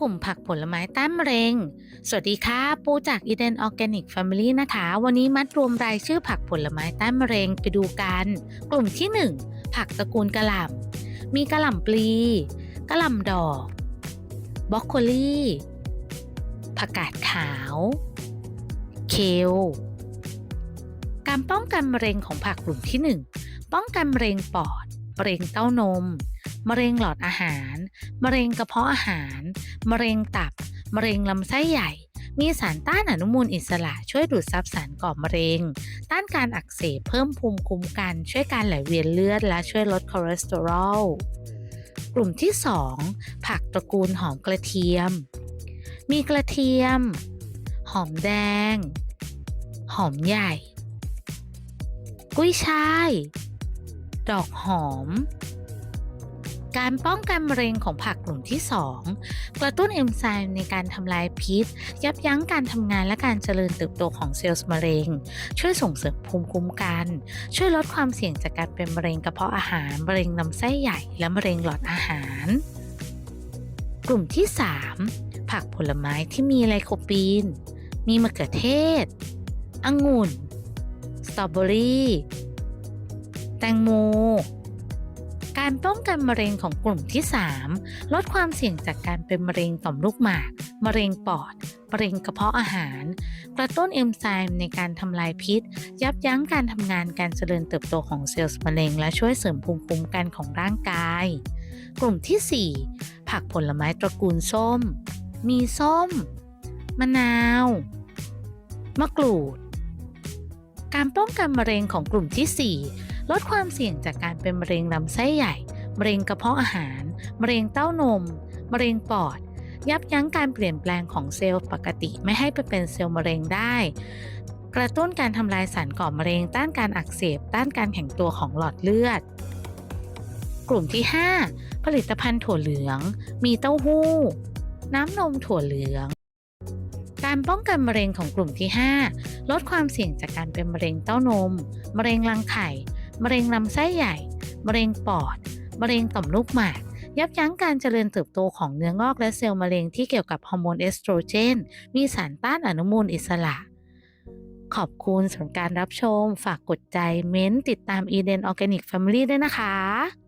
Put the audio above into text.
กลุ่มผักผลไม้ต้านมะเร็ง สวัสดีค่ะ ปูจาก Eden Organic Family นะคะ วันนี้มัดรวมรายชื่อผักผลไม้ต้านมะเร็งไปดูกัน กลุ่มที่ 1 ผักตระกูลกะหล่ำมีกะหล่ำปลีกะหล่ำดอกบรอกโคลีผักกาดขาว เคล การป้องกันมะเร็งของผักกลุ่มที่ 1 ป้องกันมะเร็งปอด มะเร็งเต้านม มะเร็งหลอดอาหาร มะเร็งกระเพาะอาหาร มะเร็งตับ มะเร็งลำไส้ใหญ่ มีสารต้านอนุมูลอิสระช่วยดูดซับสารก่อมะเร็ง ต้านการอักเสบเพิ่มภูมิคุ้มกัน ช่วยการไหลเวียนเลือด และช่วยลดคอเลสเตอรอล กลุ่มที่ 2 ผักตระกูลหอมกระเทียม มีกระเทียม หอมแดง หอมใหญ่ กุ้ยช่าย ดอกหอม การป้องกันมะเร็งของผักกลุ่มที่ 2 กระตุ้นเอนไซม์ในการทำลายพิษ ยับยั้งการทำงานและการเจริญเติบโตของเซลล์มะเร็ง ช่วยส่งเสริมภูมิคุ้มกัน ช่วยลดความเสี่ยงจากการเป็นมะเร็งกระเพาะอาหาร มะเร็งลำไส้ใหญ่ และมะเร็งหลอดอาหาร กลุ่มที่ 3 ผักผลไม้ที่มีไลโคปีน มีมะเขือเทศ องุ่น สตรอเบอรี่ แตงโม การป้องกันมะเร็งของกลุ่มที่ 3 ลดความเสี่ยงจากการเป็นมะเร็งต่อมลูกหมาก มะเร็งปอด มะเร็งกระเพาะอาหาร กระตุ้นเอนไซม์ในการทำลายพิษ ยับยั้งการทำงานการเจริญเติบโตของเซลล์มะเร็ง และช่วยเสริมภูมิคุ้มกันของร่างกาย กลุ่มที่ 4 ผักผลไม้ตระกูลส้ม มีส้ม มะนาว มะกรูดการป้องกันมะเร็งของกลุ่มที่ 4 ลดความเสี่ยงจากการเป็นมะเร็งลำไส้ใหญ่ มะเร็งกระเพาะอาหาร มะเร็งเต้านม มะเร็งปอด ยับยั้งการเปลี่ยนแปลงของเซลล์ปกติไม่ให้ไปเป็นเซลล์มะเร็งได้ กระตุ้นการทำลายสารก่อมะเร็ง ต้านการอักเสบ ต้านการแข็งตัวของหลอดเลือด กลุ่มที่ 5 ผลิตภัณฑ์ถั่วเหลือง มีเต้าหู้ น้ำนมถั่วเหลืองการป้องกันมะเร็งของกลุ่มที่ 5 ลดความเสี่ยงจากการเป็นมะเร็งเต้านม มะเร็งรังไข่ มะเร็งลำไส้ใหญ่ มะเร็งปอด มะเร็งต่อมลูกหมาก ยับยั้งการเจริญเติบโตของเนื้องอกและเซลล์มะเร็งที่เกี่ยวกับฮอร์โมนเอสโตรเจน มีสารต้านอนุมูลอิสระ ขอบคุณสำหรับการรับชม ฝากกดใจ เม้นติดตาม Eden Organic Family ด้วยนะคะ